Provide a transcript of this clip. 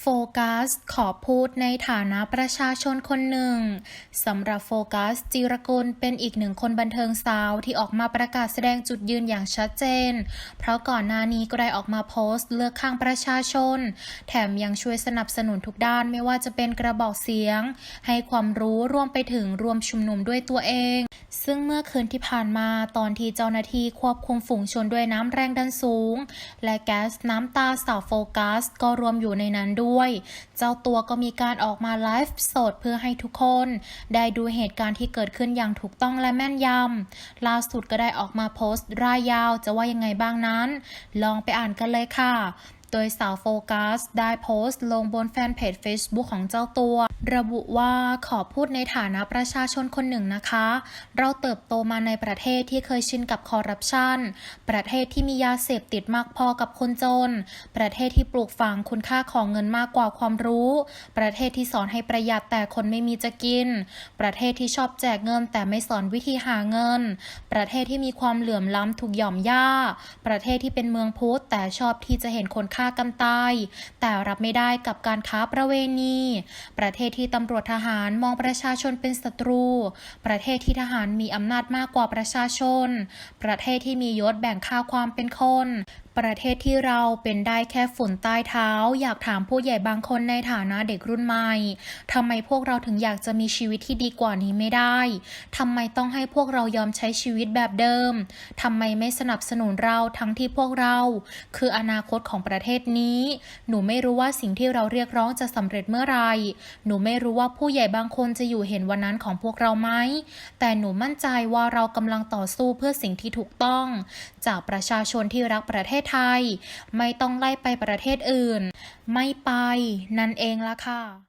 โฟกัสขอพูดในฐานะประชาชนคนหนึ่งสำหรับโฟกัสจิรกุลเป็นอีกหนึ่งคนบันเทิงสาวที่ออกมาประกาศแสดงจุดยืนอย่างชัดเจน เพราะก่อนหน้านี้ก็ได้ออกมาโพสต์เลือกข้างประชาชน แถมยังช่วยสนับสนุนทุกด้านไม่ว่าจะเป็นกระบอกเสียง ให้ความรู้รวมไปถึงรวมชุมนุมด้วยตัวเอง ซึ่งเมื่อคืนที่ผ่านมาตอนที่เจ้าหน้าที่ควบคุมฝูงชนด้วยน้ำแรงดันสูง และแก๊สน้ำตาสาวโฟกัสก็รวมอยู่ในนั้นด้วย เจ้าตัวก็มีการออกมาไลฟ์สดเพื่อให้ทุกคน ได้ดูเหตุการณ์ที่เกิดขึ้นอย่างถูกต้องและแม่นยำล่าสุดก็ได้ออกมาโพสต์รายยาวจะว่ายังไงบ้างนั้น ลองไปอ่านกันเลยค่ะ โดยสาวโฟกัสได้โพสต์ลงบนแฟนเพจ Facebook ของเจ้าตัว ระบุว่าขอพูดในฐานะประชาชนคนหนึ่งนะคะ เราเติบโตมาในประเทศที่เคยชินกับคอร์รัปชัน ประเทศที่มียาเสพติดมากพอกับคนจน ประเทศที่ปลูกฝังคุณค่าของเงินมากกว่าความรู้ ประเทศที่สอนให้ประหยัดแต่คนไม่มีจะกิน ประเทศที่ชอบแจกเงินแต่ไม่สอนวิธีหาเงิน ประเทศที่มีความเหลื่อมล้ำถูกหย่อมย่า ประเทศที่เป็นเมืองพุทธแต่ชอบที่จะเห็นคนฆ่ากันตาย แต่รับไม่ได้กับการค้าประเวณี ประเทศที่ตำรวจทหารมองประชาชนเป็นศัตรู ประเทศที่ทหารมีอำนาจมากกว่าประชาชน ประเทศที่มียศแบ่งค่าความเป็นคน ประเทศที่เราเป็นได้แค่ฝุ่นใต้เท้า อยากถามผู้ใหญ่บางคนในฐานะเด็กรุ่นใหม่ทำไมพวกเราถึงอยากจะมีชีวิตที่ดีกว่านี้ไม่ได้ทำไมต้องให้พวกเรายอมใช้ชีวิตแบบเดิมทำไมไม่สนับสนุนเราทั้งที่พวกเรา คืออนาคตของประเทศนี้ หนูไม่รู้ว่าสิ่งที่เราเรียกร้องจะสำเร็จเมื่อไหร่หนูไม่รู้ว่าผู้ใหญ่บางคนจะอยู่เห็นวันนั้นของพวกเราไหมแต่หนูมั่นใจว่าเรากำลังต่อสู้เพื่อสิ่งที่ถูกต้อง จากประชาชนที่รักประเทศไทย ไม่ต้องไล่ไปประเทศอื่น ไม่ไปนั่นเองละค่ะ